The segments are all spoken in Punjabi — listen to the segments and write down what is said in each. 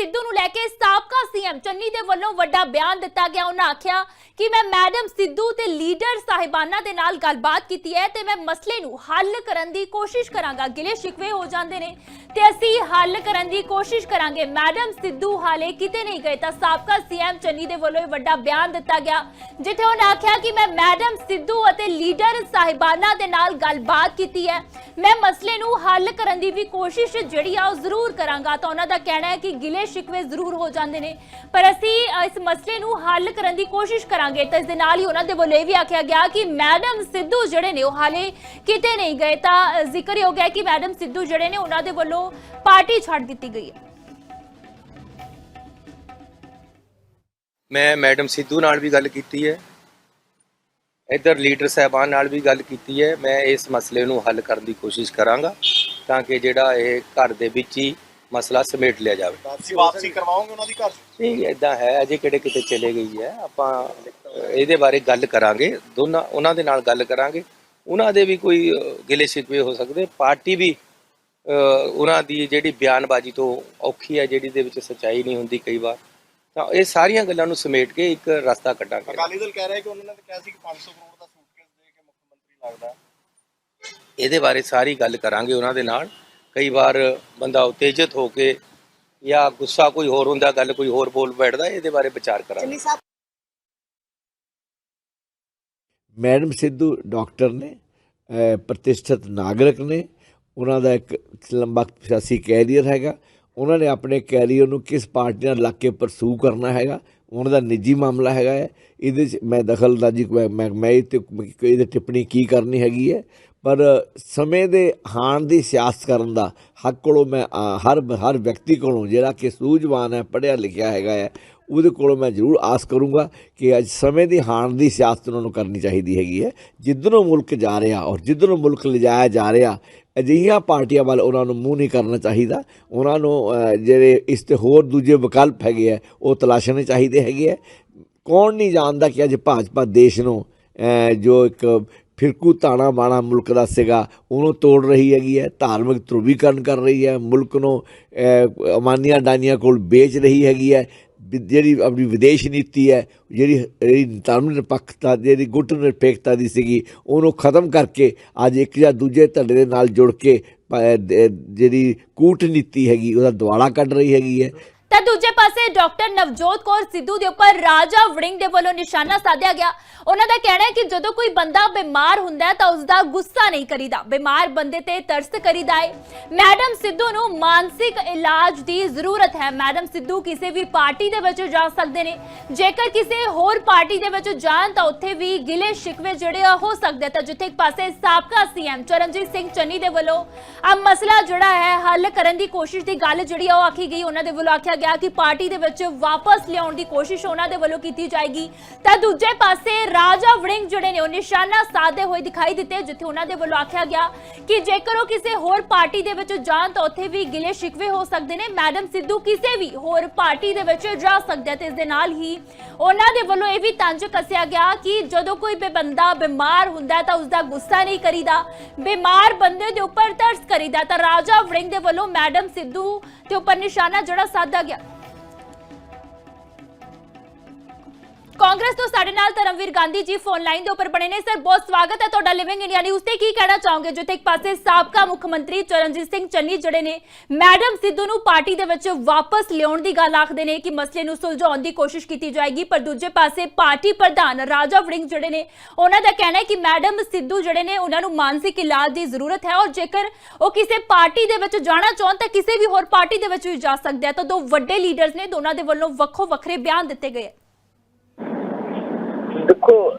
ਸਿੱਧੂ ਨੂੰ ਲੈ ਕੇ ਸਾਬਕਾ ਸੀਐਮ ਚੰਨੀ ਦੇ ਵੱਲੋਂ ਵੱਡਾ ਬਿਆਨ ਦਿੱਤਾ ਗਿਆ। ਉਹਨਾਂ ਆਖਿਆ ਕਿ ਮੈਂ ਮੈਡਮ ਸਿੱਧੂ ਤੇ ਲੀਡਰ ਸਾਹਿਬਾਨਾਂ ਦੇ ਨਾਲ ਗੱਲਬਾਤ ਕੀਤੀ ਹੈ ਤੇ ਮੈਂ ਮਸਲੇ ਨੂੰ ਹੱਲ ਕਰਨ ਦੀ ਕੋਸ਼ਿਸ਼ ਕਰਾਂਗਾ। ਗਿਲੇ ਸ਼ਿਕਵੇ ਹੋ ਜਾਂਦੇ ਨੇ ਤੇ ਅਸੀਂ ਹੱਲ ਕਰਨ ਦੀ ਕੋਸ਼ਿਸ਼ ਕਰਾਂਗੇ। ਮੈਡਮ ਸਿੱਧੂ ਹਾਲੇ ਕਿਤੇ ਨਹੀਂ ਗਏ ਤਾਂ ਸਾਬਕਾ ਸੀਐਮ ਚੰਨੀ ਦੇ ਵੱਲੋਂ ਇਹ ਵੱਡਾ ਬਿਆਨ ਦਿੱਤਾ ਗਿਆ। ਜਿੱਥੇ ਉਹਨਾਂ ਆਖਿਆ ਕਿ ਮੈਂ ਮੈਡਮ ਸਿੱਧੂ ਅਤੇ ਲੀਡਰ ਸਾਹਿਬਾਨਾਂ ਦੇ ਨਾਲ ਗੱਲਬਾਤ ਕੀਤੀ ਹੈ। ਮੈਂ ਮਸਲੇ ਨੂੰ ਹੱਲ ਕਰਨ ਦੀ ਵੀ ਕੋਸ਼ਿਸ਼ ਜਿਹੜੀ ਆ ਉਹ ਜ਼ਰੂਰ ਕਰਾਂਗਾ। ਤਾਂ ਉਹਨਾਂ ਦਾ ਕਹਿਣਾ ਹੈ ਕਿ ਗਿਲੇ ਸ਼ਿਕਵੇ ਜ਼ਰੂਰ ਹੋ ਜਾਂਦੇ ਨੇ। ਪਰ ਅਸੀਂ ਇਸ ਮਸਲੇ ਨੂੰ ਹੱਲ ਕਰਨ ਦੀ ਕੋਸ਼ਿਸ਼ ਕਰਾਂਗੇ। ਤਾਂ ਇਸ ਦੇ ਨਾਲ ਹੀ ਉਹਨਾਂ ਦੇ ਵੱਲੋਂ ਇਹ ਵੀ ਆਖਿਆ ਗਿਆ ਕਿ ਮੈਡਮ ਸਿੱਧੂ ਜਿਹੜੇ ਨੇ ਉਹ ਹਾਲੇ ਕਿਤੇ ਨਹੀਂ ਗਏ। ਤਾਂ ਅ, ਜ਼ਿਕਰ ਹੋ ਗਿਆ ਕਿ ਮੈਡਮ ਸਿੱਧੂ ਜਿਹੜੇ ਨੇ ਉਹਨਾਂ ਦੇ ਵੱਲੋਂ ਪਾਰਟੀ ਛੱਡ ਦਿੱਤੀ ਗਈ ਹੈ। ਮੈਂ ਮੈਡਮ ਸਿੱਧੂ ਨਾਲ ਵੀ ਗੱਲ ਕੀਤੀ ਹੈ। ਇੱਧਰ ਲੀਡਰ ਸਾਹਿਬਾਨ ਨਾਲ ਵੀ ਗੱਲ ਕੀਤੀ ਹੈ। ਮੈਂ ਇਸ ਮਸਲੇ ਨੂੰ ਹੱਲ ਕਰਨ ਦੀ ਕੋਸ਼ਿਸ਼ ਕਰਾਂਗਾ ਤਾਂ ਕਿ ਜਿਹੜਾ ਇਹ ਘਰ ਦੇ ਵਿੱਚ ਹੀ ਮਸਲਾ ਸਮੇਟ ਲਿਆ ਜਾਵੇ। ਵਾਪਸੀ ਵਾਪਸੀ ਕਰਵਾਓਗੇ ਉਹਨਾਂ ਦੀ ਘਰ? ਨਹੀਂ ਇਦਾਂ ਹੈ ਅਜੇ ਕਿਹੜੇ ਕਿਤੇ ਚਲੇ ਗਈ ਹੈ। ਆਪਾਂ ਇਹਦੇ ਬਾਰੇ ਗੱਲ ਕਰਾਂਗੇ। ਦੋਨਾਂ ਉਹਨਾਂ ਦੇ ਨਾਲ ਗੱਲ ਕਰਾਂਗੇ। ਉਹਨਾਂ ਦੇ ਵੀ ਕੋਈ ਗਿਲੇ ਸ਼ਿਕਵੇ ਹੋ ਸਕਦੇ। ਪਾਰਟੀ ਵੀ ਉਹਨਾਂ ਦੀ ਜਿਹੜੀ ਬਿਆਨਬਾਜ਼ੀ ਤੋਂ ਔਖੀ ਹੈ ਜਿਹੜੀ ਦੇ ਵਿੱਚ ਸੱਚਾਈ ਨਹੀਂ ਹੁੰਦੀ ਕਈ ਵਾਰ। ਤਾਂ ਇਹ ਸਾਰੀਆਂ ਗੱਲਾਂ ਨੂੰ ਸਮੇਟ ਕੇ ਇੱਕ ਰਸਤਾ ਕੱਢਾਂਗੇ। ਅਕਾਲੀ ਦਲ ਕਹਿ ਰਿਹਾ ਹੈ ਕਿ ਉਹਨਾਂ ਨੇ ਤਾਂ ਕਿਹਾ ਸੀ ਕਿ 500 ਕਰੋੜ ਦਾ ਸੂਟਕੇਸ ਦੇ ਕੇ ਮੁੱਖ ਮੰਤਰੀ ਲੱਗਦਾ ਇਹਦੇ ਬਾਰੇ ਸਾਰੀ ਗੱਲ ਕਰਾਂਗੇ ਉਹਨਾਂ ਦੇ ਨਾਲ। ਕਈ ਵਾਰ ਬੰਦਾ ਉਤੇਜਿਤ ਹੋ ਕੇ ਜਾਂ ਗੁੱਸਾ ਕੋਈ ਹੋਰ ਹੁੰਦਾ ਗੱਲ ਕੋਈ ਹੋਰ ਬੋਲ ਬੈਠਦਾ ਇਹਦੇ ਬਾਰੇ ਵਿਚਾਰ ਕਰਾਂਗੇ। ਮੈਡਮ ਸਿੱਧੂ ਡਾਕਟਰ ਨੇ ਪ੍ਰਤਿਸ਼ਠਿਤ ਨਾਗਰਿਕ ਨੇ। ਉਹਨਾਂ ਦਾ ਇੱਕ ਲੰਬਾ ਸਿਆਸੀ ਕੈਰੀਅਰ ਹੈਗਾ। ਉਹਨਾਂ ਨੇ ਆਪਣੇ ਕੈਰੀਅਰ ਨੂੰ ਕਿਸ ਪਾਰਟੀ ਨਾਲ ਲੱਗ ਕੇ ਪਰਸੂ ਕਰਨਾ ਹੈਗਾ, ਉਹਨਾਂ ਦਾ ਨਿੱਜੀ ਮਾਮਲਾ ਹੈਗਾ ਹੈ। ਇਹਦੇ 'ਚ ਮੈਂ ਦਖਲਅੰਦਾਜ਼ੀ ਮੈਂ ਮੈਂ ਮੈਂ ਇਹ ਤੇ ਇਹਦੇ ਟਿੱਪਣੀ ਕੀ ਕਰਨੀ ਹੈਗੀ ਹੈ। ਪਰ ਸਮੇਂ ਦੇ ਹਾਣ ਦੀ ਸਿਆਸਤ ਕਰਨ ਦਾ ਹੱਕ ਕੋਲੋਂ ਮੈਂ ਹਰ ਹਰ ਵਿਅਕਤੀ ਕੋਲੋਂ ਜਿਹੜਾ ਕਿ ਸੂਝਵਾਨ ਹੈ, ਪੜ੍ਹਿਆ ਲਿਖਿਆ ਹੈਗਾ ਹੈ ਉਹਦੇ ਕੋਲੋਂ ਮੈਂ ਜ਼ਰੂਰ ਆਸ ਕਰੂੰਗਾ ਕਿ ਅੱਜ ਸਮੇਂ ਦੀ ਹਾਣ ਦੀ ਸਿਆਸਤ ਉਹਨਾਂ ਨੂੰ ਕਰਨੀ ਚਾਹੀਦੀ ਹੈਗੀ ਹੈ। ਜਿੱਧਰੋਂ ਮੁਲਕ ਜਾ ਰਿਹਾ ਔਰ ਜਿੱਧਰੋਂ ਮੁਲਕ ਲਿਜਾਇਆ ਜਾ ਰਿਹਾ ਅਜਿਹੀਆਂ ਪਾਰਟੀਆਂ ਵੱਲ ਉਹਨਾਂ ਨੂੰ ਮੂੰਹ ਨਹੀਂ ਕਰਨਾ ਚਾਹੀਦਾ। ਉਹਨਾਂ ਨੂੰ ਜਿਹੜੇ ਇਸ ਤੇ ਹੋਰ ਦੂਜੇ ਵਿਕਲਪ ਹੈਗੇ ਆ ਉਹ ਤਲਾਸ਼ਣੇ ਚਾਹੀਦੇ ਹੈਗੇ ਆ ਕੌਣ ਨਹੀਂ ਜਾਣਦਾ ਕਿ ਅੱਜ ਭਾਜਪਾ ਦੇਸ਼ ਨੂੰ ਜੋ ਇੱਕ ਫਿਰਕੂ ਤਾਣਾ ਬਾਣਾ ਮੁਲਕ ਦਾ ਸੀਗਾ ਉਹਨੂੰ ਤੋੜ ਰਹੀ ਹੈਗੀ ਹੈ ਧਾਰਮਿਕ ਧਰੁਵੀਕਰਨ ਕਰ ਰਹੀ ਹੈ ਮੁਲਕ ਨੂੰ ਅ, ਅਮਾਨੀਆਂ ਡਾਨੀਆਂ ਕੋਲ ਵੇਚ ਰਹੀ ਹੈਗੀ ਹੈ। ਜਿਹੜੀ ਆਪਣੀ ਵਿਦੇਸ਼ ਨੀਤੀ ਹੈ, ਜਿਹੜੀ ਜਿਹੜੀ ਧਰਮ ਨਿਰਪੱਖਤਾ ਜਿਹੜੀ ਗੁੱਟ ਨਿਰਪੇਖਤਾ ਦੀ ਸੀਗੀ, ਉਹਨੂੰ ਖਤਮ ਕਰਕੇ ਅੱਜ ਇੱਕ ਜਾਂ ਦੂਜੇ ਧੜੇ ਦੇ ਨਾਲ ਜੁੜ ਕੇ ਜਿਹੜੀ ਕੂਟਨੀਤੀ ਹੈਗੀ, ਉਹਦਾ ਦੁਆਲਾ ਕੱਢ ਰਹੀ ਹੈਗੀ ਹੈ। ਤਾਂ ਦੂਜੇ ਪਾਸੇ ਡਾਕਟਰ ਨਵਜੋਤ ਕੌਰ ਸਿੱਧੂ ਦੇ ਉੱਪਰ ਰਾਜਾ ਵੜਿੰਗ ਦੇ ਵੱਲੋਂ ਨਿਸ਼ਾਨਾ ਸਾਧਿਆ ਗਿਆ। ਉਹਨਾਂ ਦਾ ਕਹਿਣਾ ਹੈ ਕਿ ਜਦੋਂ ਕੋਈ ਬੰਦਾ ਬਿਮਾਰ ਹੁੰਦਾ ਹੈ ਤਾਂ ਉਸ ਦਾ ਗੁੱਸਾ ਨਹੀਂ ਕਰੀਦਾ। ਬਿਮਾਰ ਬੰਦੇ ਤੇ ਤਰਸ ਕਰੀਦਾ ਹੈ। ਮੈਡਮ ਸਿੱਧੂ ਨੂੰ ਮਾਨਸਿਕ ਇਲਾਜ ਦੀ ਜ਼ਰੂਰਤ ਹੈ। ਮੈਡਮ ਸਿੱਧੂ ਕਿਸੇ ਵੀ ਪਾਰਟੀ ਦੇ ਵਿੱਚ ਜਾ ਸਕਦੇ ਨੇ। ਜੇਕਰ ਕਿਸੇ ਹੋਰ ਪਾਰਟੀ ਦੇ ਵਿੱਚ ਜਾਣ ਤਾਂ ਉੱਥੇ ਵੀ ਗਿਲੇ ਸ਼ਿਕਵੇ ਜਿਹੜੇ ਹੋ ਸਕਦੇ ਤਾਂ ਜਿੱਥੇ ਇੱਕ ਪਾਸੇ ਸਾਬਕਾ ਸੀਐਮ ਚਰਨਜੀਤ ਸਿੰਘ ਚੰਨੀ ਦੇ ਵੱਲੋਂ ਆ ਮਸਲਾ ਜਿਹੜਾ ਹੈ ਹੱਲ ਕਰਨ ਦੀ ਕੋਸ਼ਿਸ਼ ਦੀ ਗੱਲ ਜਿਹੜੀ ਆ ਉਹ ਆਖੀ ਗਈ। ਉਹਨਾਂ ਦੇ ਵੱਲੋਂ ਆਖਿਆ ਗਿਆ ਕਿ ਪਾਰਟੀ ਦੇ ਵਿੱਚ ਵਾਪਸ ਲਿਆਉਣ ਦੀ ਕੋਸ਼ਿਸ਼ ਉਹਨਾਂ ਦੇ ਵੱਲੋਂ ਕੀਤੀ ਜਾਏਗੀ। ਤਾਂ ਦੂਜੇ ਪਾਸੇ ਰਾਜਾ ਵੜਿੰਗ ਜਿਹੜੇ ਨੇ, ਉਹ ਨਿਸ਼ਾਨਾ ਸਾਧੇ ਹੋਏ ਦਿਖਾਈ ਦਿੱਤੇ, ਜਿੱਥੇ ਉਹਨਾਂ ਦੇ ਵੱਲੋਂ ਆਖਿਆ ਗਿਆ ਕਿ ਜੇਕਰ ਉਹ ਕਿਸੇ ਹੋਰ ਪਾਰਟੀ ਦੇ ਵਿੱਚ ਜਾਣ ਤਾਂ ਉੱਥੇ ਵੀ ਗਿਲੇ ਸ਼ਿਕਵੇ ਹੋ ਸਕਦੇ ਨੇ। ਮੈਡਮ ਸਿੱਧੂ ਕਿਸੇ ਵੀ ਹੋਰ ਪਾਰਟੀ ਦੇ ਵਿੱਚ ਜਾ ਸਕਦੇ ਤੇ ਇਸ ਦੇ ਨਾਲ ਹੀ ਉਹਨਾਂ ਦੇ ਵੱਲੋਂ ਇਹ ਵੀ ਤੰਜ ਕੱਸਿਆ ਗਿਆ ਕਿ ਜਦੋਂ ਕੋਈ ਬੇ ਬੰਦਾ ਬਿਮਾਰ ਹੁੰਦਾ ਤਾਂ ਉਸ ਦਾ ਗੁੱਸਾ ਨਹੀਂ ਕਰੀਦਾ। ਬਿਮਾਰ ਬੰਦੇ ਦੇ ਉੱਪਰ ਤਰਸ ਕਰੀਦਾ ਤਾਂ ਰਾਜਾ ਵੜਿੰਗ ਦੇ ਵੱਲੋਂ ਮੈਡਮ ਸਿੱਧੂ ਤੇ ਉੱਪਰ ਨਿਸ਼ਾਨਾ ਜਿਹੜਾ ਸਾਧਾ ਗਿਆ ਕਾਂਗਰਸ ਤੋਂ ਸਾਡੇ ਨਾਲ ਧਰਮਵੀਰ ਗਾਂਧੀ ਜੀ ਫੋਨ ਲਾਈਨ ਦੇ ਉੱਪਰ ਬਣੇ ਨੇ। ਸਰ, ਬਹੁਤ ਸਵਾਗਤ ਹੈ ਤੁਹਾਡਾ ਲਿਵਿੰਗ ਇੰਡੀਆ ਨਿਊਜ਼ ਤੇ। ਕੀ ਕਹਿਣਾ ਚਾਹੋਗੇ? ਜਿੱਥੇ ਇੱਕ ਪਾਸੇ ਸਾਬਕਾ ਮੁੱਖ ਮੰਤਰੀ ਚਰਨਜੀਤ ਸਿੰਘ ਚੰਨੀ ਜਿਹੜੇ ਨੇ, ਮੈਡਮ ਸਿੱਧੂ ਨੂੰ ਪਾਰਟੀ ਦੇ ਵਿੱਚ ਵਾਪਸ ਲਿਆਉਣ ਦੀ ਗੱਲ ਆਖਦੇ ਨੇ ਕਿ ਮਸਲੇ ਨੂੰ ਸੁਲਝਾਉਣ ਦੀ ਕੋਸ਼ਿਸ਼ ਕੀਤੀ ਜਾਏਗੀ, ਪਰ ਦੂਜੇ ਪਾਸੇ ਪਾਰਟੀ ਪ੍ਰਧਾਨ ਰਾਜਾ ਵੜਿੰਗ ਜਿਹੜੇ ਨੇ, ਉਹਨਾਂ ਦਾ ਕਹਿਣਾ ਹੈ ਕਿ ਮੈਡਮ ਸਿੱਧੂ ਜਿਹੜੇ ਨੇ, ਉਹਨਾਂ ਨੂੰ ਮਾਨਸਿਕ ਇਲਾਜ ਦੀ ਜ਼ਰੂਰਤ ਹੈ। ਔਰ ਜੇਕਰ ਉਹ ਕਿਸੇ ਪਾਰਟੀ ਦੇ ਵਿੱਚ ਜਾਣਾ ਚਾਹਣ, ਤਾਂ ਕਿਸੇ ਵੀ ਹੋਰ ਪਾਰਟੀ ਦੇ ਵਿੱਚ ਵੀ ਜਾ ਸਕਦੇ ਆ। ਤਾਂ ਦੋ ਵੱਡੇ ਲੀਡਰਸ ਨੇ, ਦੋਨਾਂ ਦੇ ਵੱਲੋਂ ਵੱਖੋ ਵੱਖਰੇ ਬਿਆਨ ਦਿੱਤੇ ਗਏ। ਦੇਖੋ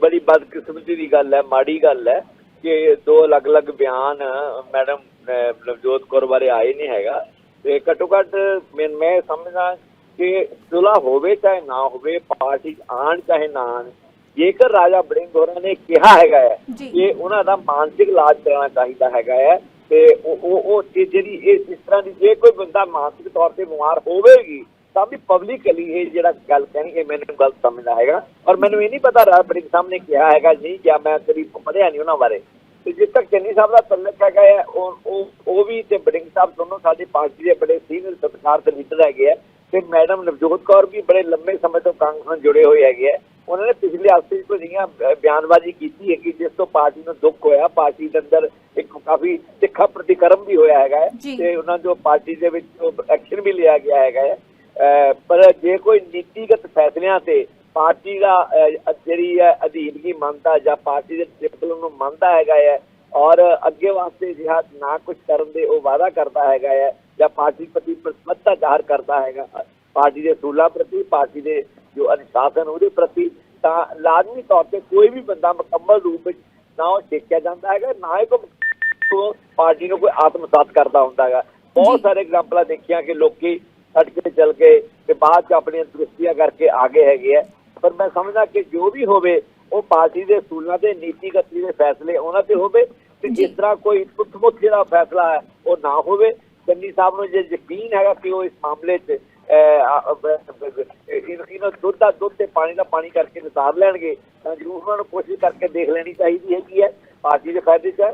ਬੜੀ ਬਦਕਿਸਮਤੀ ਦੀ ਗੱਲ ਹੈ ਮਾੜੀ ਗੱਲ ਹੈ ਕਿ ਦੋ ਅਲੱਗ-ਅਲੱਗ ਬਿਆਨ ਮੈਡਮ ਨਵਜੋਤ ਕੌਰ ਬਾਰੇ ਆਏ ਨਹੀਂ ਹੈਗਾ ਤੇ ਘੱਟੋ ਘੱਟ ਮੈਂ ਸਮਝਦਾ ਕਿ ਸੁਲਾ ਹੋਵੇ ਚਾਹੇ ਨਾ ਹੋਵੇ ਪਾਰਟੀ ਆਣ ਚਾਹੇ ਨਾ ਆਣ ਜੇਕਰ ਰਾਜਾ ਬੜਿੰਗ ਹੋਰਾਂ ਨੇ ਕਿਹਾ ਹੈਗਾ ਹੈ। ਕਿ ਉਹਨਾਂ ਦਾ ਮਾਨਸਿਕ ਇਲਾਜ ਕਰਾਉਣਾ ਚਾਹੀਦਾ ਹੈਗਾ ਹੈ ਤੇ ਉਹ ਉਹ ਜਿਹੜੀ ਇਸ ਤਰ੍ਹਾਂ ਦੀ ਜੇ ਕੋਈ ਬੰਦਾ ਮਾਨਸਿਕ ਤੌਰ ਤੇ ਬਿਮਾਰ ਹੋਵੇਗੀ ਤਾਂ ਵੀ ਪਬਲਿਕਲੀ ਇਹ ਜਿਹੜਾ ਗੱਲ ਕਹਿਣੀ ਇਹ ਮੈਨੂੰ ਗਲਤ ਸਮਝਦਾ ਹੈਗਾ। ਔਰ ਮੈਨੂੰ ਇਹ ਨਹੀਂ ਪਤਾ ਰਾਜ ਬੜਿੰਗ ਸਾਹਮਣੇ ਕਿਹਾ ਹੈਗਾ ਨਹੀਂ ਜਾਂ ਮੈਂ ਕਦੀ ਪੜ੍ਹਿਆ ਨਹੀਂ ਉਹਨਾਂ ਬਾਰੇ। ਤੇ ਜਿਸ ਤੱਕ ਚੰਨੀ ਸਾਹਿਬ ਦਾ ਤਲਕ ਹੈਗਾ ਹੈ ਉਹ ਉਹ ਵੀ ਤੇ ਬਡਿੰਗ ਸਾਹਿਬ ਦੋਨੋਂ ਸਾਡੀ ਪਾਰਟੀ ਦੇ ਬੜੇ ਸੀਨੀਅਰ ਸਤਿਕਾਰ ਤੇ ਲੀਡਰ ਹੈਗੇ ਆ। ਤੇ ਮੈਡਮ ਨਵਜੋਤ ਕੌਰ ਵੀ ਬੜੇ ਲੰਮੇ ਸਮੇਂ ਤੋਂ ਕਾਂਗਰਸ ਨਾਲ ਜੁੜੇ ਹੋਏ ਹੈਗੇ ਆ। ਉਹਨਾਂ ਨੇ ਪਿਛਲੇ ਹਫ਼ਤੇ ਕੋਈ ਜਿਹੀਆਂ ਬ- ਬਿਆਨਬਾਜ਼ੀ ਕੀਤੀ ਹੈ ਕਿ ਜਿਸ ਤੋਂ ਪਾਰਟੀ ਨੂੰ ਦੁੱਖ ਹੋਇਆ। ਪਾਰਟੀ ਦੇ ਅੰਦਰ ਇੱਕ ਕਾਫੀ ਤਿੱਖਾ ਪ੍ਰਤੀਕਰਮ ਵੀ ਹੋਇਆ ਹੈਗਾ। ਤੇ ਉਹਨਾਂ ਜੋ ਪਾਰਟੀ ਦੇ ਵਿੱਚ ਐਕਸ਼ਨ ਵੀ ਲਿਆ ਗਿਆ ਹੈਗਾ ਹੈ। ਪਰ ਜੇ ਕੋਈ ਨੀਤੀਗਤ ਫੈਸਲਿਆਂ ਤੇ ਪਾਰਟੀ ਦਾ ਜਿਹੜੀ ਹੈ ਅਧੀਨਗੀ ਮੰਨਦਾ ਜਾਂ ਪਾਰਟੀ ਦੇ ਡਿਸਪਲਿਨ ਨੂੰ ਮੰਨਦਾ ਹੈਗਾ ਹੈ ਔਰ ਅੱਗੇ ਵਾਸਤੇ ਜਿਹੜਾ ਨਾ ਕੁਝ ਕਰਨ ਦੇ ਉਹ ਵਾਅਦਾ ਕਰਦਾ ਹੈਗਾ ਹੈ ਜਾਂ ਪਾਰਟੀ ਪ੍ਰਤੀ ਪ੍ਰਤੀਬੱਧਤਾ ਜ਼ਾਹਰ ਕਰਦਾ ਹੈਗਾ ਪਾਰਟੀ ਦੇ ਅਸੂਲਾਂ ਪ੍ਰਤੀ ਪਾਰਟੀ ਦੇ ਜੋ ਅਨੁਸ਼ਾਸਨ ਉਹਦੇ ਪ੍ਰਤੀ ਤਾਂ ਲਾਜ਼ਮੀ ਤੌਰ ਤੇ ਕੋਈ ਵੀ ਬੰਦਾ ਮੁਕੰਮਲ ਰੂਪ ਵਿੱਚ ਨਾ ਉਹ ਦੇਖਿਆ ਜਾਂਦਾ ਹੈਗਾ ਨਾ ਹੀ ਕੋਈ ਪਾਰਟੀ ਨੂੰ ਕੋਈ ਆਤਮਸਾਤ ਕਰਦਾ ਹੁੰਦਾ ਹੈਗਾ ਬਹੁਤ। ਸਾਰੇ ਐਗਜ਼ਾਮਪਲਾਂ ਦੇਖੀਆਂ ਕਿ ਲੋਕੀ ਛੱਡ ਕੇ ਚੱਲ ਗਏ ਤੇ ਬਾਅਦ ਚ ਆਪਣੀਆਂ ਦ੍ਰਿਸ਼ਟੀਆਂ ਕਰਕੇ ਆ ਗਏ ਹੈਗੇ ਆ। ਪਰ ਮੈਂ ਸਮਝਦਾ ਕਿ ਜੋ ਵੀ ਹੋਵੇ ਉਹ ਪਾਰਟੀ ਦੇ ਅਸੂਲਾਂ ਤੇ ਨੀਤੀਗਤ ਦੇ ਫੈਸਲੇ ਉਹਨਾਂ ਤੇ ਹੋਵੇ ਤੇ। ਜਿਸ ਤਰ੍ਹਾਂ ਕੋਈ ਪੁੱਠ ਜਿਹੜਾ ਫੈਸਲਾ ਹੈ ਉਹ ਨਾ ਹੋਵੇ। ਚੰਨੀ ਸਾਹਿਬ ਨੂੰ ਜੇ ਯਕੀਨ ਹੈਗਾ ਕਿ ਉਹ ਇਸ ਮਾਮਲੇ 'ਚ ਇਹਨੂੰ ਦੁੱਧ ਦਾ ਦੁੱਧ ਤੇ ਪਾਣੀ ਦਾ ਪਾਣੀ ਕਰਕੇ ਨਿਤਾਰ ਲੈਣਗੇ ਤਾਂ ਜ਼ਰੂਰ ਉਹਨਾਂ ਨੂੰ ਕੋਸ਼ਿਸ਼ ਕਰਕੇ ਦੇਖ ਲੈਣੀ ਚਾਹੀਦੀ ਹੈਗੀ ਹੈ। ਪਾਰਟੀ ਦੇ ਫਾਇਦੇ 'ਚ ਹੈ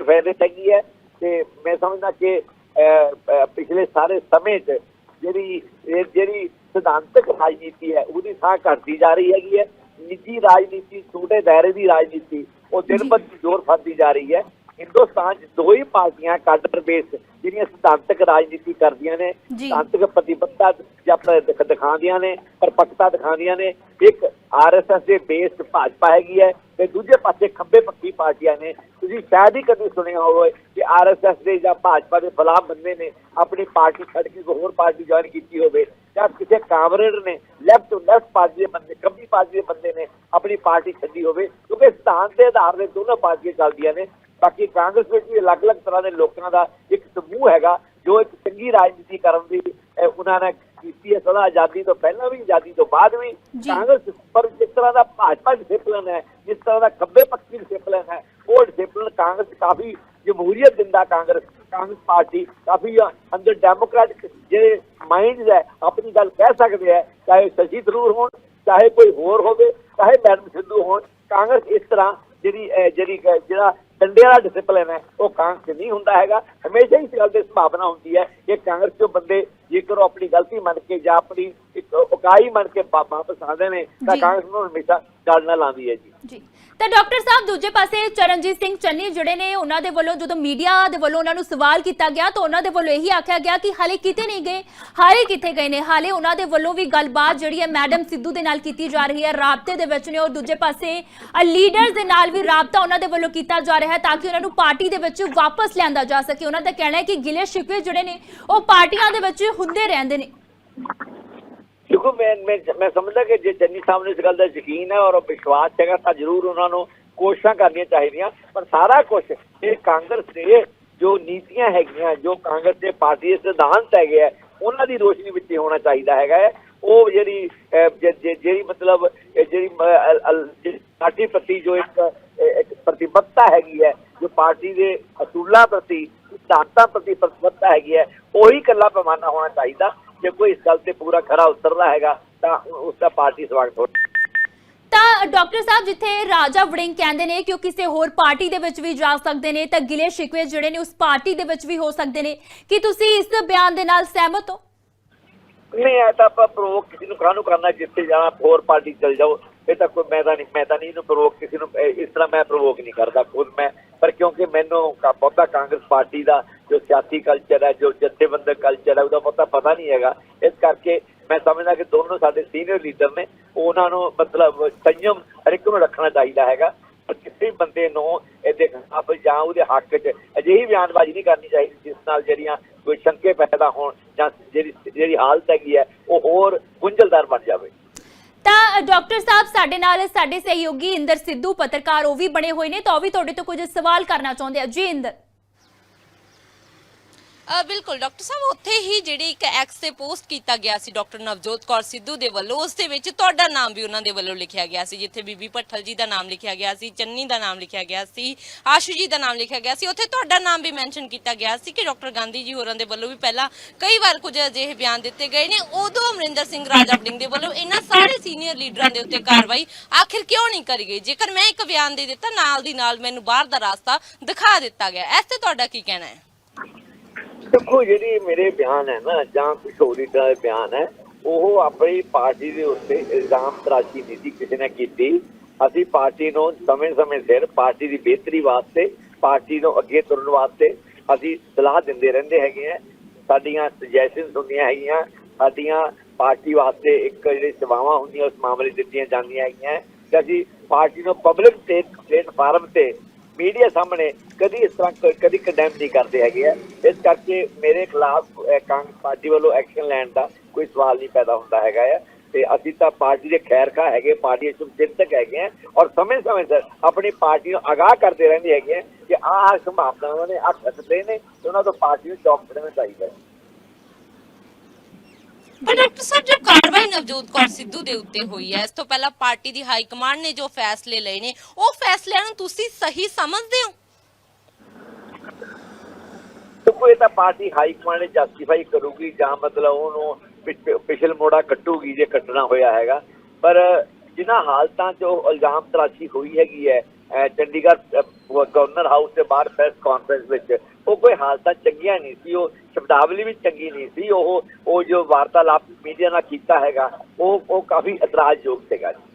ਫਾਇਦੇ ਹੈਗੀ ਹੈ। ਤੇ ਮੈਂ ਸਮਝਦਾ ਕਿ ਪਿਛਲੇ ਸਾਰੇ ਸਮੇਂ 'ਚ ਜਿਹੜੀ ਇਹ ਜਿਹੜੀ ਸਿਧਾਂਤਕ ਰਾਜਨੀਤੀ ਹੈ ਉਹਦੀ ਥਾਂ ਘਟਦੀ ਜਾ ਰਹੀ ਹੈਗੀ ਹੈ। ਨਿੱਜੀ ਰਾਜਨੀਤੀ ਛੋਟੇ ਦਾਇਰੇ ਦੀ ਰਾਜਨੀਤੀ ਉਹ ਦਿਨ ਬ ਦਿਨ ਜ਼ੋਰ ਫੜਦੀ ਜਾ ਰਹੀ ਹੈ। ਹਿੰਦੁਸਤਾਨ 'ਚ ਦੋ ਹੀ ਪਾਰਟੀਆਂ ਕਾਡਰ ਬੇਸ ਜਿਹੜੀਆਂ ਸਿਧਾਂਤਕ ਰਾਜਨੀਤੀ ਕਰਦੀਆਂ ਨੇ। ਸਿਧਾਂਤਕ ਪ੍ਰਤੀਬੱਧਤਾ ਜਾਂ ਦਿਖਾਉਂਦੀਆਂ ਨੇ ਪਰਪੱਕਤਾ ਦਿਖਾਉਂਦੀਆਂ ਨੇ। ਇੱਕ ਆਰਐਸਐਸ ਦੇ ਬੇਸ ਭਾਜਪਾ ਹੈਗੀ ਹੈ ਤੇ ਦੂਜੇ ਪਾਸੇ ਖੱਬੇ ਪੱਖੀ ਪਾਰਟੀਆਂ ਨੇ। ਤੁਸੀਂ ਸ਼ਾਇਦ ਹੀ ਕਦੇ ਸੁਣਿਆ ਹੋਵੇ ਕਿ ਆਰਐਸਐਸ ਦੇ ਜਾਂ ਭਾਜਪਾ ਦੇ ਫਲਾਹ ਬੰਦੇ ਨੇ ਆਪਣੀ ਪਾਰਟੀ ਛੱਡ ਕੇ ਕੋਈ ਹੋਰ ਪਾਰਟੀ ਜੁਆਇਨ ਕੀਤੀ ਹੋਵੇ ਜਾਂ ਕਿਸੇ ਕਾਮਰੇਡ ਨੇ ਲੈਫਟ ਟੂ ਲੈਫਟ ਪਾਰਟੀ ਦੇ ਬੰਦੇ, ਖੱਬੀ ਪਾਰਟੀ ਦੇ ਬੰਦੇ ਨੇ ਆਪਣੀ ਪਾਰਟੀ ਛੱਡੀ ਹੋਵੇ, ਕਿਉਂਕਿ ਸਿਧਾਂਤ ਦੇ ਆਧਾਰ ਤੇ ਦੋਨੋਂ ਪਾਰਟੀਆਂ ਚੱਲਦੀਆਂ ਨੇ। ਬਾਕੀ ਕਾਂਗਰਸ ਵਿੱਚ ਵੀ ਅਲੱਗ-ਅਲੱਗ ਤਰ੍ਹਾਂ ਦੇ ਲੋਕਾਂ ਦਾ ਇੱਕ ਸਮੂਹ ਹੈਗਾ, ਜੋ ਇੱਕ ਚੰਗੀ ਰਾਜਨੀਤੀ ਕਰਨ ਦੀ ਉਹਨਾਂ ਨੇ ਕੀਤੀ ਹੈ ਸਦਾ ਆਜ਼ਾਦੀ ਤੋਂ ਪਹਿਲਾਂ ਵੀ ਆਜ਼ਾਦੀ ਤੋਂ ਬਾਅਦ ਵੀ। ਕਾਂਗਰਸ ਪਰ ਜਿਸ ਤਰ੍ਹਾਂ ਦਾ ਭਾਜਪਾ ਡਿਸਪਲਿਨ ਹੈ ਜਿਸ ਤਰ੍ਹਾਂ ਦਾ ਖੱਬੇ ਪੱਖੀ ਡਿਸਪਲਿਨ ਹੈ ਉਹ ਡਿਸਪਲਿਨ ਕਾਂਗਰਸ ਕਾਫੀ ਜਮਹੂਰੀਅਤ ਦਿੰਦਾ ਕਾਂਗਰਸ ਕਾਂਗਰਸ ਪਾਰਟੀ ਕਾਫੀ ਅੰਦਰ ਡੈਮੋਕ੍ਰੈਟਿਕ ਜਿਹੜੇ ਮਾਈਂਡਸ ਹੈ ਆਪਣੀ ਗੱਲ ਕਹਿ ਸਕਦੇ ਹੈ ਚਾਹੇ ਸ਼ਸ਼ੀ ਥਰੂਰ ਹੋਣ ਚਾਹੇ ਕੋਈ ਹੋਰ ਹੋਵੇ ਚਾਹੇ ਮੈਡਮ ਸਿੱਧੂ ਹੋਣ ਕਾਂਗਰਸ ਇਸ ਤਰ੍ਹਾਂ ਜਿਹੜੀ ਜਿਹੜੀ ਜਿਹੜਾ ਡੰਡੇ ਵਾਲਾ ਡਿਸਪਲਿਨ ਹੈ ਉਹ ਕਾਂਗਰਸ 'ਚ ਨਹੀਂ ਹੁੰਦਾ ਹੈਗਾ। ਹਮੇਸ਼ਾ ਹੀ ਇਸ ਗੱਲ ਦੀ ਸੰਭਾਵਨਾ ਹੁੰਦੀ ਹੈ ਕਿ ਕਾਂਗਰਸ ਚੋਂ ਬੰਦੇ ਜੇਕਰ ਉਹ ਆਪਣੀ ਗਲਤੀ ਮੰਨ ਕੇ ਜਾਂ ਆਪਣੀ ਇੱਕ ਉਕਾਈ ਮੰਨ ਕੇ ਵਾਪਸ ਆਉਂਦੇ ਨੇ ਤਾਂ। ਕਾਂਗਰਸ ਨੂੰ ਹਮੇਸ਼ਾ ਗੱਲ ਨਾਲ ਆਉਂਦੀ ਹੈ ਜੀ। ਜੀ। ਤਾਂ ਡਾਕਟਰ ਸਾਹਿਬ, ਦੂਜੇ ਪਾਸੇ ਚਰਨਜੀਤ ਸਿੰਘ ਚੰਨੀ ਜਿਹੜੇ ਨੇ, ਉਹਨਾਂ ਦੇ ਵੱਲੋਂ ਜਦੋਂ ਮੀਡੀਆ ਦੇ ਵੱਲੋਂ ਉਹਨਾਂ ਨੂੰ ਸਵਾਲ ਕੀਤਾ ਗਿਆ, ਤਾਂ ਉਹਨਾਂ ਦੇ ਵੱਲੋਂ ਇਹੀ ਆਖਿਆ ਗਿਆ ਕਿ ਹਾਲੇ ਕਿਤੇ ਨਹੀਂ ਗਏ, ਹਾਲੇ ਕਿੱਥੇ ਗਏ ਨੇ? ਹਾਲੇ ਉਹਨਾਂ ਦੇ ਵੱਲੋਂ ਵੀ ਗੱਲਬਾਤ ਜਿਹੜੀ ਹੈ ਮੈਡਮ ਸਿੱਧੂ ਦੇ ਨਾਲ ਕੀਤੀ ਜਾ ਰਹੀ ਹੈ, ਰਾਬਤੇ ਦੇ ਵਿੱਚ ਨੇ ਔਰ ਦੂਜੇ ਪਾਸੇ ਲੀਡਰਸ ਦੇ ਨਾਲ ਵੀ ਰਾਬਤਾ ਉਹਨਾਂ ਦੇ ਵੱਲੋਂ ਕੀਤਾ ਜਾ ਰਿਹਾ ਹੈ ਤਾਂ ਕਿ ਉਹਨਾਂ ਨੂੰ ਪਾਰਟੀ ਦੇ ਵਿੱਚ ਵਾਪਸ ਲਿਆਂਦਾ ਜਾ ਸਕੇ। ਉਹਨਾਂ ਦਾ ਕਹਿਣਾ ਹੈ ਕਿ ਗਿਲੇ ਸ਼ਿਕਵੇ ਜਿਹੜੇ ਨੇ, ਉਹ ਪਾਰਟੀਆਂ ਦੇ ਵਿੱਚ ਹੁੰਦੇ ਰਹਿੰਦੇ ਨੇ। ਦੇਖੋ, ਮੈਂ ਮੈਂ ਮੈਂ ਸਮਝਦਾ ਕਿ ਜੇ ਚੰਨੀ ਸਾਹਿਬ ਨੂੰ ਇਸ ਗੱਲ ਦਾ ਯਕੀਨ ਹੈ ਔਰ ਵਿਸ਼ਵਾਸ ਹੈਗਾ, ਤਾਂ ਜ਼ਰੂਰ ਉਹਨਾਂ ਨੂੰ ਕੋਸ਼ਿਸ਼ਾਂ ਕਰਨੀਆਂ ਚਾਹੀਦੀਆਂ। ਪਰ ਸਾਰਾ ਕੁਝ ਇਹ ਕਾਂਗਰਸ ਦੇ ਜੋ ਨੀਤੀਆਂ ਹੈਗੀਆਂ, ਜੋ ਕਾਂਗਰਸ ਦੇ ਪਾਰਟੀ ਦੇ ਸਿਧਾਂਤ ਹੈਗੇ ਆ, ਉਹਨਾਂ ਦੀ ਰੋਸ਼ਨੀ ਵਿੱਚ ਹੀ ਹੋਣਾ ਚਾਹੀਦਾ ਹੈਗਾ ਹੈ। ਉਹ ਜਿਹੜੀ ਜਿਹੜੀ ਮਤਲਬ ਜਿਹੜੀ ਪਾਰਟੀ ਪ੍ਰਤੀ ਜੋ ਇੱਕ ਇੱਕ ਪ੍ਰਤੀਬੱਧਤਾ ਹੈਗੀ ਹੈ, ਜੋ ਪਾਰਟੀ ਦੇ ਅਸੂਲਾਂ ਪ੍ਰਤੀ, ਸਿਧਾਂਤਾਂ ਪ੍ਰਤੀ ਪ੍ਰਤੀਬੱਧਤਾ ਹੈਗੀ ਹੈ, ਉਹੀ ਇਕੱਲਾ ਪੈਮਾਨਾ ਹੋਣਾ ਚਾਹੀਦਾ। ਜੇ ਕੋਈ ਇਸ ਗੱਲ ਤੇ ਪੂਰਾ ਖਰਾ ਉਤਰਦਾ ਹੈਗਾ ਤਾਂ ਉਸ ਦਾ ਪਾਰਟੀ ਸਵਾਗਤ ਹੋ ਤਾਂ ਡਾਕਟਰ ਸਾਹਿਬ ਜਿੱਥੇ ਰਾਜਾ ਵੜਿੰਗ ਕਹਿੰਦੇ ਨੇ ਕਿ ਉਹ ਕਿਸੇ ਹੋਰ ਪਾਰਟੀ ਦੇ ਵਿੱਚ ਵੀ ਜਾ ਸਕਦੇ ਨੇ ਤਾਂ ਗਿਲੇ ਸ਼ਿਕਵੇ ਜਿਹੜੇ ਨੇ ਉਸ ਪਾਰਟੀ ਦੇ ਵਿੱਚ ਵੀ ਹੋ ਸਕਦੇ ਨੇ। ਕਿ ਤੁਸੀਂ ਇਸ ਬਿਆਨ ਦੇ ਨਾਲ ਸਹਿਮਤ ਹੋ? ਨਹੀਂ ਇਹ ਤਾਂ ਆਪਾਂ ਪ੍ਰੋਵੋਕ ਕਿਸੇ ਨੂੰ ਕਾਹਨੂੰ ਕਰਨਾ ਜਿੱਥੇ ਜਾਣਾ ਹੋਰ ਪਾਰਟੀ ਚਲ ਜਾਓ। ਇਹ ਤਾਂ ਕੋਈ ਮੈਂ ਤਾਂ ਨਹੀਂ ਮੈਂ ਤਾਂ ਨਹੀਂ ਇਹਨੂੰ ਪ੍ਰੋਵੋਕ ਕਿਸੇ ਨੂੰ ਇਸ ਤਰ੍ਹਾਂ ਮੈਂ ਪ੍ਰੋਵੋਕ ਨਹੀਂ ਕਰਦਾ ਖੁਦ ਮੈਂ। ਪਰ ਕਿਉਂਕਿ ਮੈਨੂੰ ਬਹੁਤਾ ਕਾਂਗਰਸ ਪਾਰਟੀ ਦਾ ਜੋ ਸਿਆਸੀ ਕਲਚਰ ਹੈ, ਜੋ ਜਥੇਬੰਦਕ ਕਲਚਰ ਹੈ, ਉਹਦਾ ਬਹੁਤਾ ਪਤਾ ਨਹੀਂ ਹੈਗਾ। ਇਸ ਕਰਕੇ ਮੈਂ ਸਮਝਦਾ ਕਿ ਦੋਨੋਂ ਸਾਡੇ ਸੀਨੀਅਰ ਲੀਡਰ ਨੇ, ਉਹਨਾਂ ਨੂੰ ਮਤਲਬ ਸੰਯਮ ਹਰ ਨੂੰ ਰੱਖਣਾ ਚਾਹੀਦਾ ਹੈਗਾ। ਪਰ ਕਿਸੇ ਬੰਦੇ ਨੂੰ ਇਹਦੇ ਖਿਲਾਫ ਜਾਂ ਉਹਦੇ ਹੱਕ 'ਚ ਅਜਿਹੀ ਬਿਆਨਬਾਜ਼ੀ ਨਹੀਂ ਕਰਨੀ ਚਾਹੀਦੀ, ਜਿਸ ਨਾਲ ਜਿਹੜੀਆਂ ਕੋਈ ਸ਼ੰਕੇ ਪੈਦਾ ਹੋਣ ਜਾਂ ਜਿਹੜੀ ਜਿਹੜੀ ਹਾਲਤ ਹੈਗੀ ਹੈ, ਉਹ ਹੋਰ ਗੁੰਝਲਦਾਰ ਬਣ ਜਾਵੇ। ਤਾਂ ਡਾਕਟਰ ਸਾਹਿਬ, ਸਾਡੇ ਨਾਲ ਸਾਡੇ ਸਹਿਯੋਗੀ ਇੰਦਰ ਸਿੱਧੂ ਪੱਤਰਕਾਰ, ਉਹ ਵੀ ਬਣੇ ਹੋਏ ਨੇ, ਤਾਂ ਉਹ ਵੀ ਤੁਹਾਡੇ ਤੋਂ ਕੁਝ ਸਵਾਲ ਕਰਨਾ ਚਾਹੁੰਦੇ ਆ। ਜੀ ਇੰਦਰ। ਬਿਲਕੁਲ, ਡਾਕਟਰ ਸਾਹਿਬ, ਉੱਥੇ ਹੀ ਜਿਹੜੀ ਇੱਕ ਐਕਸ ਤੇ ਪੋਸਟ ਕੀਤਾ ਗਿਆ ਸੀ ਡਾਕਟਰ ਨਵਜੋਤ ਕੌਰ ਸਿੱਧੂ ਦੇ ਵੱਲੋਂ, ਉਸ ਦੇ ਵਿੱਚ ਤੁਹਾਡਾ ਨਾਮ ਵੀ ਉਹਨਾਂ ਦੇ ਵੱਲੋਂ ਲਿਖਿਆ ਗਿਆ ਸੀ, ਜਿੱਥੇ ਬੀਬੀ ਭੱਠਲ ਜੀ ਦਾ ਨਾਮ ਲਿਖਿਆ ਗਿਆ ਸੀ, ਚੰਨੀ ਦਾ ਨਾਮ ਲਿਖਿਆ ਗਿਆ ਸੀ, ਆਸ਼ੂ ਜੀ ਦਾ ਨਾਮ ਲਿਖਿਆ ਗਿਆ ਸੀ, ਉੱਥੇ ਤੁਹਾਡਾ ਨਾਮ ਵੀ ਮੈਂਸ਼ਨ ਕੀਤਾ ਗਿਆ ਸੀ ਕਿ ਡਾਕਟਰ ਗਾਂਧੀ ਜੀ ਹੋਰਾਂ ਦੇ ਵੱਲੋਂ ਵੀ ਪਹਿਲਾਂ ਕਈ ਵਾਰ ਕੁਝ ਅਜਿਹੇ ਬਿਆਨ ਦਿੱਤੇ ਗਏ ਨੇ, ਉਦੋਂ ਅਮਰਿੰਦਰ ਸਿੰਘ ਰਾਜਾ ਵੜਿੰਗ ਦੇ ਵੱਲੋਂ ਇਹਨਾਂ ਸਾਰੇ ਸੀਨੀਅਰ ਲੀਡਰਾਂ ਦੇ ਉੱਤੇ ਕਾਰਵਾਈ ਆਖਿਰ ਕਿਉਂ ਨਹੀਂ ਕਰੀ ਗਈ? ਜੇਕਰ ਮੈਂ ਇੱਕ ਬਿਆਨ ਦੇ ਦਿੱਤਾ, ਨਾਲ ਦੀ ਨਾਲ ਮੈਨੂੰ ਬਾਹਰ ਦਾ ਰਾਸਤਾ ਦਿਖਾ ਦਿੱਤਾ ਗਿਆ। ਇਸ ਤੇ ਤੁਹਾਡਾ ਕੀ ਕਹਿਣਾ ਹੈ? ਦੇਖੋ ਜਿਹੜੀ ਮੇਰੇ ਬਿਆਨ ਹੈ ਨਾ, ਜਾਂ ਕੁਝ ਹੋਰ ਬਿਆਨ ਹੈ, ਉਹ ਆਪਣੀ ਪਾਰਟੀ ਦੇ ਉੱਤੇ ਇਲਜ਼ਾਮ ਤਰਾਸ਼ੀ ਨਹੀਂ ਕਿਸੇ ਨੇ ਕੀਤੀ। ਅਸੀਂ ਪਾਰਟੀ ਨੂੰ ਸਮੇਂ-ਸਮੇਂ ਸਿਰ ਪਾਰਟੀ ਦੀ ਬਿਹਤਰੀ ਵਾਸਤੇ, ਪਾਰਟੀ ਨੂੰ ਅੱਗੇ ਤੁਰਨ ਵਾਸਤੇ ਅਸੀਂ ਸਲਾਹ ਦਿੰਦੇ ਰਹਿੰਦੇ ਹੈਗੇ ਆ। ਸਾਡੀਆਂ ਸੁਜੈਸ਼ਨਸ ਹੁੰਦੀਆਂ ਹੈਗੀਆਂ, ਸਾਡੀਆਂ ਪਾਰਟੀ ਵਾਸਤੇ ਇੱਕ ਜਿਹੜੀ ਸੇਵਾਵਾਂ ਹੁੰਦੀਆਂ, ਉਸ ਮਾਮਲੇ ਦਿੱਤੀਆਂ ਜਾਂਦੀਆਂ ਹੈਗੀਆਂ। ਕਿ ਅਸੀਂ ਪਾਰਟੀ ਨੂੰ ਪਬਲਿਕ ਪਲੇਟਫਾਰਮ ਤੇ ਮੀਡੀਆ ਸਾਹਮਣੇ ਕਦੀ ਇਸ ਤਰ੍ਹਾਂ ਕਦੀ ਕੰਡੈਮ ਨਹੀਂ ਕਰਦੇ ਹੈਗੇ ਆ। ਇਸ ਕਰਕੇ ਮੇਰੇ ਖਿਲਾਫ ਕਾਂਗਰਸ ਪਾਰਟੀ ਵੱਲੋਂ ਐਕਸ਼ਨ ਲੈਣ ਦਾ ਕੋਈ ਸਵਾਲ ਨਹੀਂ ਪੈਦਾ ਹੁੰਦਾ ਹੈਗਾ ਆ। ਤੇ ਅਸੀਂ ਤਾਂ ਪਾਰਟੀ ਦੇ ਖੈਰਖਾ ਹੈਗੇ, ਪਾਰਟੀ ਦੇ ਚਿੰਤਕ ਹੈਗੇ ਆ। ਔਰ ਸਮੇਂ-ਸਮੇਂ ਸਿਰ ਆਪਣੀ ਪਾਰਟੀ ਨੂੰ ਅਗਾਹ ਕਰਦੇ ਰਹਿੰਦੇ ਹੈਗੇ ਆ ਕਿ ਆਹ ਸੰਭਾਵਨਾਵਾਂ ਨੇ, ਆਹ ਖਤਰੇ ਨੇ, ਤੇ ਉਹਨਾਂ ਤੋਂ ਪਾਰਟੀ ਨੂੰ ਚੌਕ ਕਰਨਾ ਚਾਹੀਦਾ ਹੈ। ਪਰ ਡਾਕਟਰ ਸਾਹਿਬ ਜੋ ਕਾਰਵਾਈ ਨਵਜੋਤ ਕੌਰ ਸਿੱਧੂ ਦੇ ਉੱਤੇ ਹੋਈ ਹੈ ਇਸ ਤੋਂ ਪਹਿਲਾਂ ਪਾਰਟੀ ਦੀ ਹਾਈ ਕਮਾਂਡ ਨੇ ਜੋ ਫੈਸਲੇ ਲਏ ਨੇ ਉਹ ਫੈਸਲਿਆਂ ਨੂੰ ਤੁਸੀਂ ਸਹੀ ਸਮਝਦੇ ਹੋ ਦੇਖੋ ਇਹ ਤਾਂ ਪਾਰਟੀ ਹਾਈ ਕਮਾਂਡ ਨੇ ਜਸਟੀਫਾਈ ਕਰੂਗੀ ਜਾਂ ਮਤਲਬ ਉਹਨੂੰ ਪਿਛਲ ਮੋੜਾ ਕੱਟੂਗੀ ਜੇ ਕੱਟਣਾ ਹੋਇਆ ਹੈਗਾ ਪਰ ਜਿਨ੍ਹਾਂ ਹਾਲਤਾਂ 'ਚ ਉਹ ਇਲਜ਼ਾਮ ਤਰਾਸ਼ੀ ਹੋਈ ਹੈਗੀ ਹੈ ਚੰਡੀਗੜ੍ਹ ਗਵਰਨਰ ਹਾਊਸ ਦੇ ਬਾਹਰ ਪ੍ਰੈਸ ਕਾਨਫਰੰਸ ਵਿੱਚ। ਉਹ ਕੋਈ ਹਾਲਤਾਂ ਚੰਗੀਆਂ ਨਹੀਂ ਸੀ, ਉਹ ਸ਼ਬਦਾਵਲੀ ਵੀ ਚੰਗੀ ਨਹੀਂ ਸੀ। ਉਹ ਉਹ ਜੋ ਵਾਰਤਾਲਾਪ ਮੀਡੀਆ ਨਾਲ ਕੀਤਾ ਹੈਗਾ, ਉਹ ਉਹ ਕਾਫੀ ਇਤਰਾਜ਼ਯੋਗ ਸੀਗਾ ਜੀ।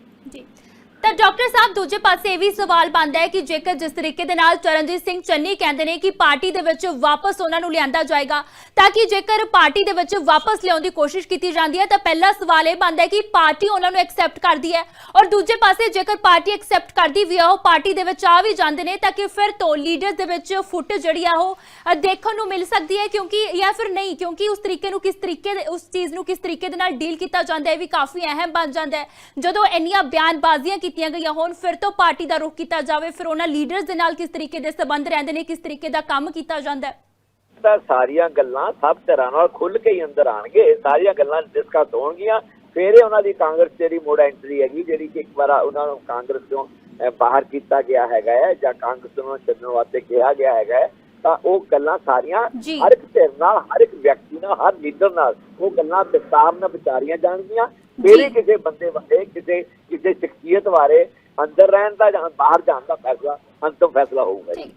ਤਾਂ ਡਾਕਟਰ ਸਾਹਿਬ, ਦੂਜੇ ਪਾਸੇ ਇਹ ਵੀ ਸਵਾਲ ਬਣਦਾ ਹੈ ਕਿ ਜੇਕਰ ਜਿਸ ਤਰੀਕੇ ਦੇ ਨਾਲ ਚਰਨਜੀਤ ਸਿੰਘ ਚੰਨੀ ਕਹਿੰਦੇ ਨੇ ਕਿ ਪਾਰਟੀ ਦੇ ਵਿੱਚ ਵਾਪਸ ਉਹਨਾਂ ਨੂੰ ਲਿਆਂਦਾ ਜਾਏਗਾ, ਤਾਂ ਕਿ ਜੇਕਰ ਪਾਰਟੀ ਦੇ ਵਿੱਚ ਵਾਪਸ ਲਿਆਉਣ ਦੀ ਕੋਸ਼ਿਸ਼ ਕੀਤੀ ਜਾਂਦੀ ਹੈ, ਤਾਂ ਪਹਿਲਾ ਸਵਾਲ ਇਹ ਬਣਦਾ ਹੈ ਕਿ ਪਾਰਟੀ ਉਹਨਾਂ ਨੂੰ ਐਕਸੈਪਟ ਕਰਦੀ ਹੈ। ਔਰ ਦੂਜੇ ਪਾਸੇ ਜੇਕਰ ਪਾਰਟੀ ਐਕਸੈਪਟ ਕਰਦੀ ਵੀ ਹੈ ਉਹ ਪਾਰਟੀ ਦੇ ਵਿੱਚ ਆ ਵੀ ਜਾਂਦੇ ਨੇ, ਤਾਂ ਕਿ ਫਿਰ ਤੋਂ ਲੀਡਰ ਦੇ ਵਿੱਚ ਫੁੱਟ ਜਿਹੜੀ ਆ, ਉਹ ਦੇਖਣ ਨੂੰ ਮਿਲ ਸਕਦੀ ਹੈ, ਕਿਉਂਕਿ ਜਾਂ ਫਿਰ ਨਹੀਂ, ਕਿਉਂਕਿ ਉਸ ਤਰੀਕੇ ਨੂੰ ਕਿਸ ਤਰੀਕੇ ਦੇ, ਉਸ ਚੀਜ਼ ਨੂੰ ਕਿਸ ਤਰੀਕੇ ਦੇ ਨਾਲ ਡੀਲ ਕੀਤਾ ਜਾਂਦਾ ਹੈ ਵੀ ਕਾਫੀ ਅਹਿਮ ਬਣ ਜਾਂਦਾ ਹੈ। ਜਦੋਂ ਇੰਨੀਆਂ ਬਿਆਨਬਾਜ਼ੀਆਂ ਕੀਤੀਆਂ ਗਈਆਂ ਹੋਣ ਫਿਰ ਤੋਂ ਪਾਰਟੀ ਦਾ ਰੁਖ ਕੀਤਾ ਜਾਵੇ ਫਿਰ ਉਹਨਾਂ ਲੀਡਰਸ ਦੇ ਨਾਲ ਕਿਸ ਤਰੀਕੇ ਦੇ ਸਬੰਧ ਰਹਿੰਦੇ ਨੇ ਕਿਸ ਤਰੀਕੇ ਦਾ ਕੰਮ ਕੀਤਾ ਜਾਂਦਾ ਹੈ? ਤਾਂ ਸਾਰੀਆਂ ਗੱਲਾਂ ਸਭ ਤਰ੍ਹਾਂ ਨਾਲ ਖੁੱਲ ਕੇ ਹੀ ਅੰਦਰ ਆਣਗੇ ਸਾਰੀਆਂ ਗੱਲਾਂ ਡਿਸਕਸ ਹੋਣਗੀਆਂ। ਫਿਰ ਇਹ ਉਹਨਾਂ ਦੀ ਕਾਂਗਰਸ ਜਿਹੜੀ ਮੋੜ ਐਂਟਰੀ ਹੈਗੀ ਜਿਹੜੀ ਕਿ ਇੱਕ ਵਾਰ ਉਹਨਾਂ ਨੂੰ ਕਾਂਗਰਸ ਤੋਂ ਬਾਹਰ ਕੀਤਾ ਗਿਆ ਹੈਗਾ ਹੈ ਜਾਂ ਕਾਂਗਰਸ ਨੂੰ ਛੱਡਣ ਵਾਸਤੇ ਕਿਹਾ ਗਿਆ ਹੈਗਾ ਤਾਂ ਉਹ ਗੱਲਾਂ ਸਾਰੀਆਂ। ਹਰ ਇੱਕ ਧਿਰ ਨਾਲ ਹਰ ਇੱਕ ਵਿਅਕਤੀ ਨਾਲ ਹਰ ਲੀਡਰ ਨਾਲ ਉਹ ਗੱਲਾਂ ਵਿਸਤਾਰ ਨਾਲ ਵਿਚਾਰੀਆਂ ਜਾਣਗੀਆਂ। ਫਿਰ ਹੀ ਕਿਸੇ ਬੰਦੇ ਬਾਰੇ ਕਿਸੇ ਕਿਸੇ ਸ਼ਖਸੀਅਤ ਬਾਰੇ ਅੰਦਰ ਰਹਿਣ ਦਾ ਜਾਂ ਬਾਹਰ ਜਾਣ ਦਾ ਫੈਸਲਾ ਅੰਤਮ ਫੈਸਲਾ ਹੋਊਗਾ ਜੀ।